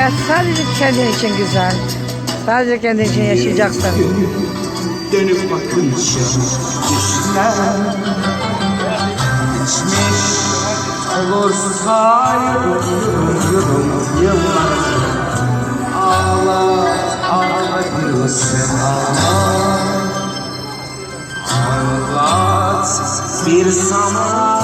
Hayat sadece kendin için güzel. Sadece kendin için yaşayacaksın. Dönüp bakınca düşler Geçmiş olursa yılım yıllar Ağla ağla gülsen ağla Ağlat bir zaman